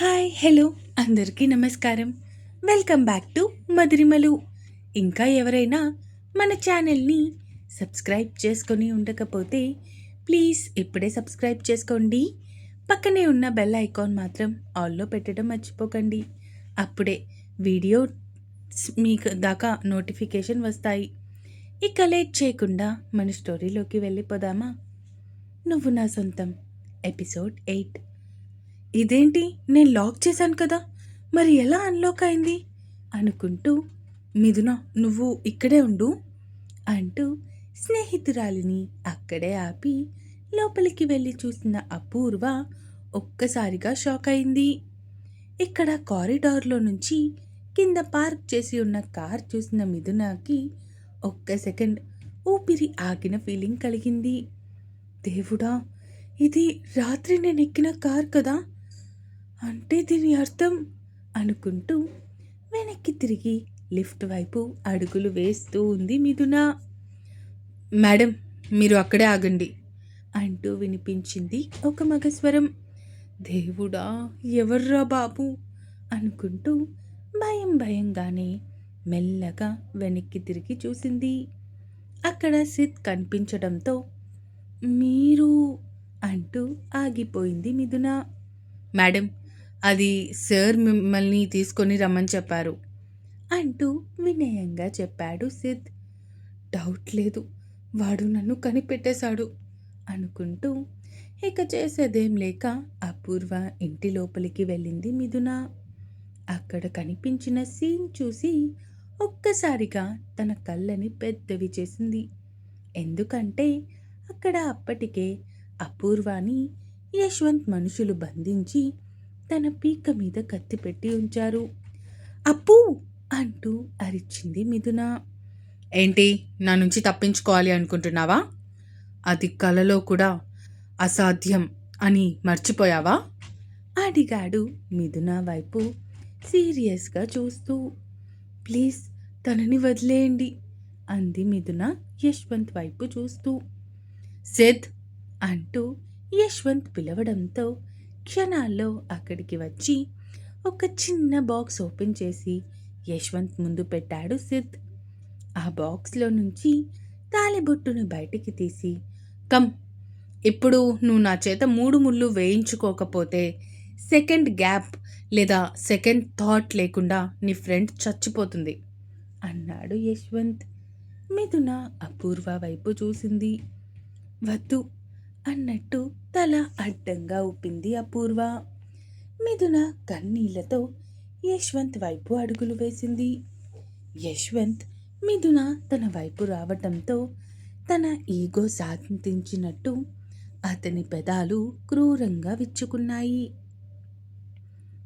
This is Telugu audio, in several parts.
Hi hello. అందరికీ నమస్కారం. Welcome back to Madhurimalu. ఇంకా ఎవరైనా మన ఛానల్ని సబ్స్క్రైబ్ చేసుకొని ఉండకపోతే ప్లీజ్ ఇప్పుడే సబ్స్క్రైబ్ చేసుకోండి. పక్కనే ఉన్న బెల్ ఐకాన్ మాత్రం ఆల్లో పెట్టడం మర్చిపోకండి. అప్పుడే వీడియో మీకు దాకా నోటిఫికేషన్ వస్తాయి. ఇక లేట్ చేయకుండా మన స్టోరీలోకి వెళ్ళిపోదామా? నువ్వు నా సొంతం. Episode eight. ఇదేంటి? నేను లాక్ చేశాను కదా. మరి ఎలా అన్లాక్ అయింది? అనుకుంటూ మిథున నువ్వు ఇక్కడే ఉండు అంటూ స్నేహితురాలిని అక్కడే ఆపి లోపలికి వెళ్ళి చూసిన అపూర్వ ఒక్కసారిగా షాక్ అయింది. ఇక్కడ కారిడార్లో నుంచి కింద పార్క్ చేసి ఉన్న కార్ చూసిన మిథునకి ఒక్క సెకండ్ ఊపిరి ఆగిన ఫీలింగ్ కలిగింది. దేవుడా ఇది రాత్రి నేను ఎక్కిన కార్ కదా. అంటే దీని అర్థం అనుకుంటూ వెనక్కి తిరిగి లిఫ్ట్ వైపు అడుగులు వేస్తూ ఉంది మిథున. మేడం మీరు అక్కడే ఆగండి అంటూ వినిపించింది ఒక మగస్వరం. దేవుడా ఎవర్రా బాబు? అనుకుంటూ భయం భయంగానే మెల్లగా వెనక్కి తిరిగి చూసింది. అక్కడ సిద్ కనిపించడంతో మీరు అంటూ ఆగిపోయింది మిథున. మేడం అది సార్ మిమ్మల్ని తీసుకొని రమ్మని చెప్పారు. అంటూ వినయంగా చెప్పాడు సిద్. డౌట్ లేదు వాడు నన్ను కనిపెట్టేశాడు అనుకుంటూ ఇక చేసేదేం లేక అపూర్వ ఇంటి లోపలికి వెళ్ళింది మిథున. అక్కడ కనిపించిన సీన్ చూసి ఒక్కసారిగా తన కళ్ళని పెద్దవి చేసింది. ఎందుకంటే అక్కడ అప్పటికే అపూర్వాని యశ్వంత్ మనుషులు బంధించి తన పీక మీద కత్తి పెట్టి ఉంచారు. అప్పు! అంటూ అరిచింది మిథున. ఏంటి? నా నుంచి తప్పించుకోవాలి అనుకుంటున్నావా? అది కలలో కూడా అసాధ్యం అని మర్చిపోయావా? అడిగాడు మిథున వైపు సీరియస్గా చూస్తూ. ప్లీజ్ తనని వదిలేయండి అంది మిథున యశ్వంత్ వైపు చూస్తూ. సిద్! అంటూ యశ్వంత్ పిలవడంతో క్షణాల్లో అక్కడికి వచ్చి ఒక చిన్న బాక్స్ ఓపెన్ చేసి యశ్వంత్ ముందు పెట్టాడు సిద్ ఆ బాక్స్లో నుంచి తాలిబొట్టును బయటికి తీసి కమ్ ఇప్పుడు నువ్వు నా చేత మూడు ముళ్ళు వేయించుకోకపోతే సెకండ్ గ్యాప్ లేదా సెకండ్ థాట్ లేకుండా నీ ఫ్రెండ్ చచ్చిపోతుంది అన్నాడు యశ్వంత్. మిథున అపూర్వ వైపు చూసింది. వద్దు అన్నట్టు తల అడ్డంగా ఊపింది అపూర్వ. మిథున కన్నీళ్ళతో యశ్వంత్ వైపు అడుగులు వేసింది. యశ్వంత్ మిథున తన వైపు రావటంతో తన ఈగో శాంతించినట్టు అతని పెదాలు క్రూరంగా విచ్చుకున్నాయి.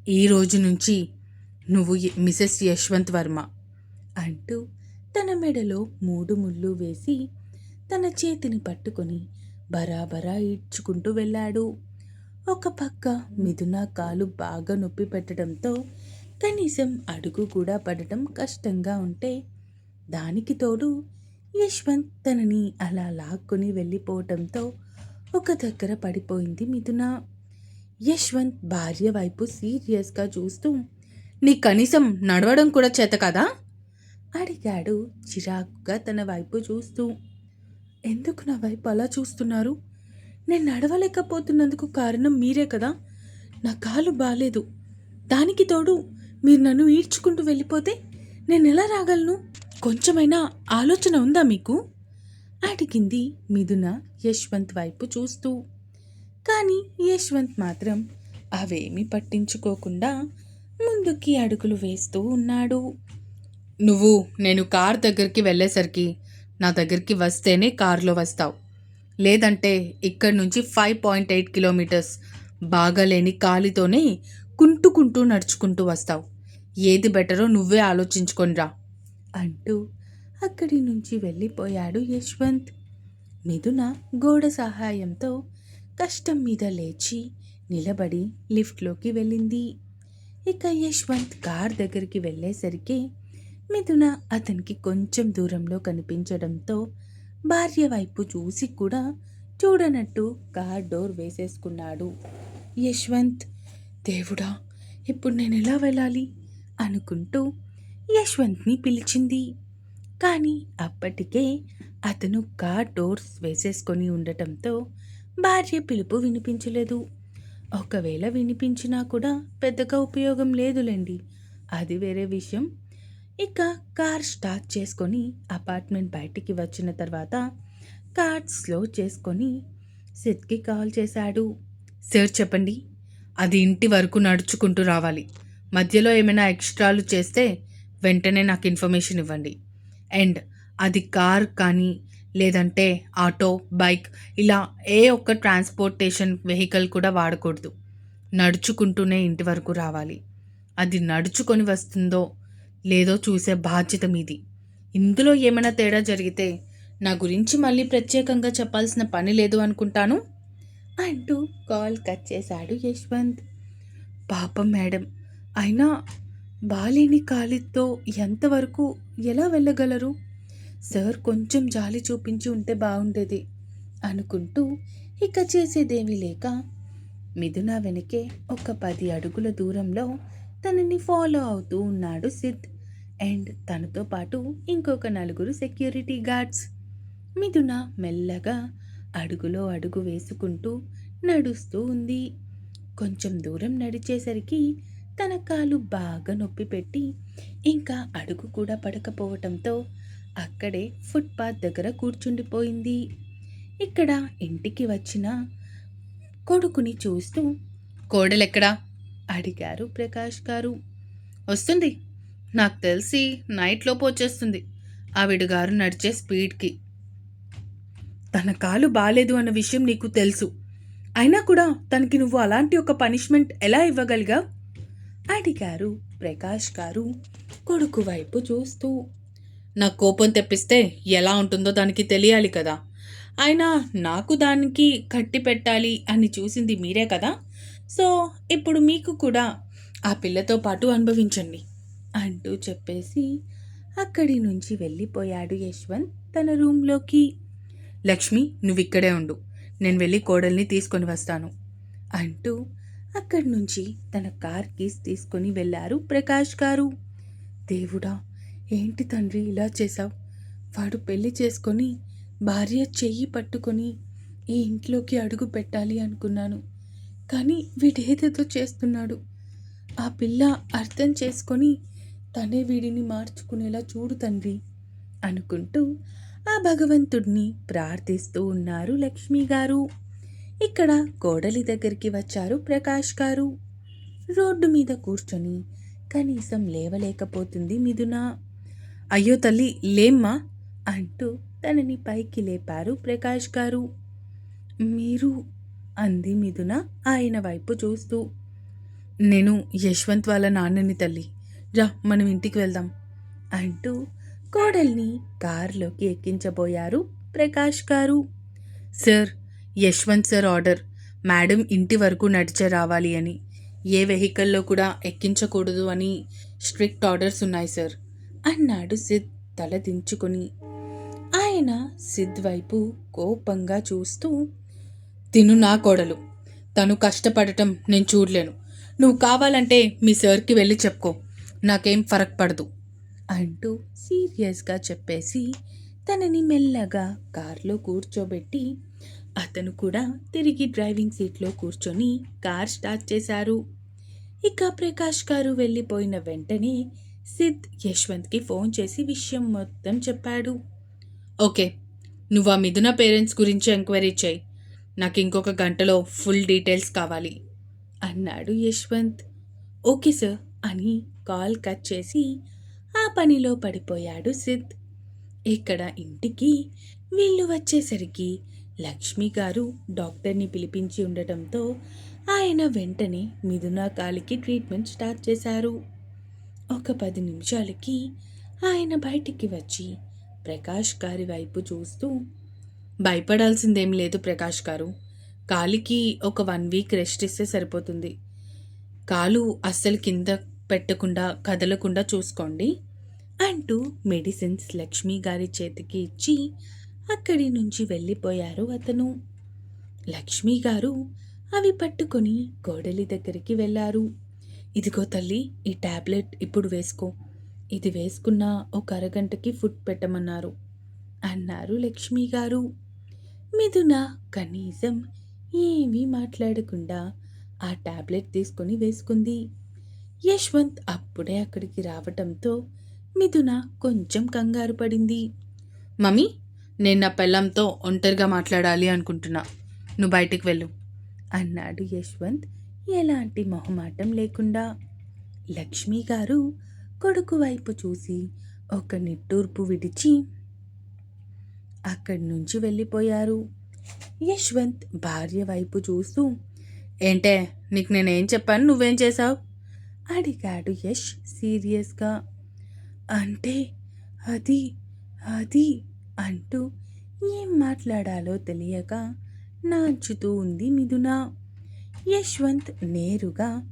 ఈ రోజు నుంచి నువ్వు మిసెస్ యశ్వంత్ వర్మ అంటూ తన మెడలో మూడు ముళ్ళు వేసి తన చేతిని పట్టుకొని బరాబరా ఈడ్చుకుంటూ వెళ్ళాడు. ఒక పక్క మిథున కాలు బాగా నొప్పి పెట్టడంతో కనీసం అడుగు కూడా పడటం కష్టంగా ఉంటే దానికి తోడు యశ్వంత్ తనని అలా లాక్కొని వెళ్ళిపోవటంతో ఒక దగ్గర పడిపోయింది మిథున. యశ్వంత్ భార్య వైపు సీరియస్గా చూస్తూ నీ కనీసం నడవడం కూడా చేత కదా? అడిగాడు చిరాకుగా తన వైపు చూస్తూ. ఎందుకు నా వైపు అలా చూస్తున్నారు? నేను నడవలేకపోతున్నందుకు కారణం మీరే కదా? నా కాలు బాలేదు. దానికి తోడు మీరు నన్ను ఈడ్చుకుంటూ వెళ్ళిపోతే నేను ఎలా రాగలను? కొంచెమైనా ఆలోచన ఉందా మీకు? అడిగింది మిథున యశ్వంత్ వైపు చూస్తూ. కానీ యశ్వంత్ మాత్రం అవేమీ పట్టించుకోకుండా ముందుకి అడుగులు వేస్తూ ఉన్నాడు. నువ్వు నేను కార్ దగ్గరికి వెళ్ళేసరికి నా దగ్గరికి వస్తేనే కారులో వస్తావు. లేదంటే ఇక్కడి నుంచి ఫైవ్ పాయింట్ ఎయిట్ కిలోమీటర్స్ బాగాలేని కాలితోనే కుంటుకుంటూ నడుచుకుంటూ వస్తావు. ఏది బెటరో నువ్వే ఆలోచించుకొనిరా అంటూ అక్కడి నుంచి వెళ్ళిపోయాడు యశ్వంత్. మిథున గోడ సహాయంతో కష్టం మీద లేచి నిలబడి లిఫ్ట్లోకి వెళ్ళింది. ఇక యశ్వంత్ కార్ దగ్గరికి వెళ్ళేసరికి మిథున అతనికి కొంచెం దూరంలో కనిపించడంతో భార్య వైపు చూసి కూడా చూడనట్టు కార్ డోర్ వేసేసుకున్నాడు. యశ్వంత్ దేవుడా ఇప్పుడు నేను ఎలా వెళ్ళాలి? అనుకుంటూ యశ్వంత్ని పిలిచింది. కానీ అప్పటికే అతను కార్ డోర్స్ వేసేసుకొని ఉండటంతో భార్య పిలుపు వినిపించలేదు. ఒకవేళ వినిపించినా కూడా పెద్దగా ఉపయోగం లేదులేండి. అది వేరే విషయం. ఇక కార్ స్టార్ట్ చేసుకొని అపార్ట్మెంట్ బయటికి వచ్చిన తర్వాత కార్ స్లో చేసుకొని సిద్కి కాల్ చేశాడు. సార్ చెప్పండి. అది ఇంటి వరకు నడుచుకుంటూ రావాలి. మధ్యలో ఏమైనా ఎక్స్ట్రాలు చేస్తే వెంటనే నాకు ఇన్ఫర్మేషన్ ఇవ్వండి. అండ్ అది కార్ కానీ లేదంటే ఆటో బైక్ ఇలా ఏ ఒక్క ట్రాన్స్పోర్టేషన్ వెహికల్ కూడా వాడకూడదు. నడుచుకుంటూనే ఇంటి వరకు రావాలి. అది నడుచుకొని వస్తుందో లేదో చూసే బాధ్యత మీది. ఇందులో ఏమైనా తేడా జరిగితే నా గురించి మళ్ళీ ప్రత్యేకంగా చెప్పాల్సిన పని లేదు అనుకుంటాను? అంటూ కాల్ కట్ చేశాడు యశ్వంత్. పాపం మేడం అయినా బాలేని కాలితో ఎంతవరకు ఎలా వెళ్ళగలరు? సార్ కొంచెం జాలి చూపించి ఉంటే బాగుండేది అనుకుంటూ ఇక చేసేదేమీ లేక మిథున వెనకే ఒక పది అడుగుల దూరంలో తనని ఫాలో అవుతూ ఉన్నాడు సిద్ధ్. అండ్ తనతో పాటు ఇంకొక నలుగురు సెక్యూరిటీ గార్డ్స్. మిథున మెల్లగా అడుగులో అడుగు వేసుకుంటూ నడుస్తూ ఉంది. కొంచెం దూరం నడిచేసరికి తన కాలు బాగా నొప్పి పెట్టి ఇంకా అడుగు కూడా పడకపోవటంతో అక్కడే ఫుట్పాత్ దగ్గర కూర్చుండిపోయింది. ఇక్కడ ఇంటికి వచ్చిన కొడుకుని చూస్తూ కోడలెక్కడా? అడిగారు ప్రకాష్ గారు. వస్తుంది. నాకు తెలిసి నైట్లోపు వచ్చేస్తుంది. ఆవిడ గారు నడిచే స్పీడ్కి. తన కాలు బాలేదు అన్న విషయం నీకు తెలుసు. అయినా కూడా తనకి నువ్వు అలాంటి ఒక పనిష్మెంట్ ఎలా ఇవ్వగలిగా అడిగారు ప్రకాష్ గారు కొడుకు వైపు చూస్తూ. నా కోపం తెప్పిస్తే ఎలా ఉంటుందో దానికి తెలియాలి కదా. అయినా నాకు దానికి కట్టి పెట్టాలి అని చూసింది మీరే కదా. సో ఇప్పుడు మీకు కూడా ఆ పిల్లతో పాటు అనుభవించండి. అంటూ చెప్పేసి అక్కడి నుంచి వెళ్ళిపోయాడు యశ్వంత్ తన రూమ్లోకి. లక్ష్మి నువ్విక్కడే ఉండు. నేను వెళ్ళి కోడల్ని తీసుకొని వస్తాను అంటూ అక్కడి నుంచి తన కార్ కీస్ తీసుకొని వెళ్ళారు ప్రకాష్ గారు. దేవుడా ఏంటి తండ్రి ఇలా చేశావు? వాడు పెళ్ళి చేసుకొని భార్య చెయ్యి పట్టుకొని ఈ ఇంట్లోకి అడుగు పెట్టాలి అనుకున్నాను. కానీ వీడేదేదో చేస్తున్నాడు. ఆ పిల్ల అర్థం చేసుకొని తనే వీడిని మార్చుకునేలా చూడు తండ్రి అనుకుంటూ ఆ భగవంతుడిని ప్రార్థిస్తూ ఉన్నారు లక్ష్మి గారు. ఇక్కడ కోడలి దగ్గరికి వచ్చారు ప్రకాష్ గారు. రోడ్డు మీద కూర్చొని కనీసం లేవలేకపోతుంది మిథున. అయ్యో తల్లి లేమ్మా అంటూ తనని పైకి లేపారు ప్రకాష్ గారు. మీరు అంది మిథున ఆయన వైపు చూస్తూ. నేను యశ్వంత్ వాళ్ళ నాన్నని తల్లి. రా మనం ఇంటికి వెళ్దాం అంటూ కోడల్ని కారులోకి ఎక్కించబోయారు ప్రకాష్ గారు. Sir Yashwant sir order. Madam ఇంటి వరకు నడిచే రావాలి అని. ఏ వెహికల్లో కూడా ఎక్కించకూడదు అని స్ట్రిక్ట్ ఆర్డర్స్ ఉన్నాయి సార్ అన్నాడు సిద్ తల దించుకొని. ఆయన సిద్ వైపు కోపంగా చూస్తూ తిను నా కోడలు తను కష్టపడటం నేను చూడలేను. నువ్వు కావాలంటే మీ సార్కి వెళ్ళి చెప్పుకో. నాకేం ఫరక్ పడదు అంటూ సీరియస్గా చెప్పేసి తనని మెల్లగా కారులో కూర్చోబెట్టి అతను కూడా తిరిగి డ్రైవింగ్ సీట్లో కూర్చొని కార్ స్టార్ట్ చేశారు. ఇక ప్రకాష్ గారు వెళ్ళిపోయిన వెంటనే సిద్ యశ్వంత్కి ఫోన్ చేసి విషయం మొత్తం చెప్పాడు. ఓకే నువ్వు ఆ మిథున పేరెంట్స్ గురించి ఎంక్వైరీ చేయి. నాకు ఇంకొక గంటలో ఫుల్ డీటెయిల్స్ కావాలి అన్నాడు యశ్వంత్. ఓకే సార్ అని కాల్ కట్ చేసి ఆ పనిలో పడిపోయాడు సిద్. ఇక్కడ ఇంటికి వీళ్ళు వచ్చేసరికి లక్ష్మి గారు డాక్టర్ని పిలిపించి ఉండటంతో ఆయన వెంటనే మిథున కాలికి ట్రీట్మెంట్ స్టార్ట్ చేశారు. ఒక పది నిమిషాలకి ఆయన బయటికి వచ్చి ప్రకాష్ గారి వైపు చూస్తూ భయపడాల్సిందేం లేదు ప్రకాష్ గారు. కాలికి ఒక వన్ వీక్ రెస్ట్ ఇస్తే సరిపోతుంది. కాలు అస్సలు కింద పెట్టకుండా కదలకుండా చూసుకోండి అంటూ మెడిసిన్స్ లక్ష్మి గారి చేతికి ఇచ్చి అక్కడి నుంచి వెళ్ళిపోయారు అతను. లక్ష్మి గారు అవి పట్టుకొని కోడలి దగ్గరికి వెళ్ళారు. ఇదిగో తల్లి ఈ ట్యాబ్లెట్ ఇప్పుడు వేసుకో. ఇది వేసుకున్న ఒక అరగంటకి ఫుడ్ పెట్టమన్నారు అన్నారు లక్ష్మి గారు. మిథున కనీసం ఏమీ మాట్లాడకుండా ఆ ట్యాబ్లెట్ తీసుకొని వేసుకుంది. యశ్వంత్ అప్పుడే అక్కడికి రావటంతో మిథున కొంచెం కంగారు పడింది. మమ్మీ నేను నా పెళ్ళంతో ఒంటరిగా మాట్లాడాలి అనుకుంటున్నా. నువ్వు బయటికి వెళ్ళు అన్నాడు యశ్వంత్. ఎలాంటి మొహమాటం లేకుండా. లక్ష్మి గారు కొడుకు వైపు చూసి ఒక నిట్టూర్పు విడిచి అక్కడి నుంచి వెళ్ళిపోయారు. యశ్వంత్ భార్య వైపు చూస్తూ ఏంటే నీకు నేనేం చెప్పాను? నువ్వేం చేశావు? అడిగాడు యష్ సీరియస్గా. అంటే అది అది అంటూ ఏం మాట్లాడాలో తెలియక నాంచుతూ ఉంది మిథున. యశ్వంత్ నేరుగా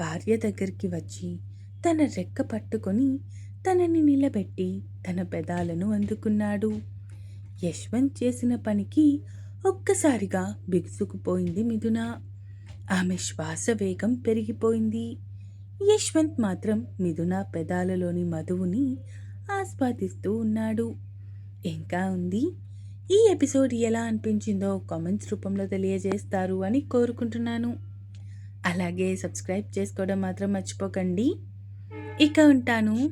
భార్య దగ్గరికి వచ్చి తన రెక్క పట్టుకొని తనని నిలబెట్టి తన పెదాలను అందుకున్నాడు. యశ్వంత్ చేసిన పనికి ఒక్కసారిగా బిగుసుకుపోయింది మిథున. ఆమె శ్వాస వేగం పెరిగిపోయింది. యశ్వంత్ మాత్రం మిథున పెదాలలోని మధువుని ఆస్వాదిస్తూ ఉన్నాడు. ఇంకా ఉంది? ఈ ఎపిసోడ్ ఎలా అనిపించిందో కామెంట్స్ రూపంలో తెలియజేస్తారు అని కోరుకుంటున్నాను. అలాగే సబ్స్క్రైబ్ చేసుకోవడం మాత్రం మర్చిపోకండి. ఇక ఉంటాను.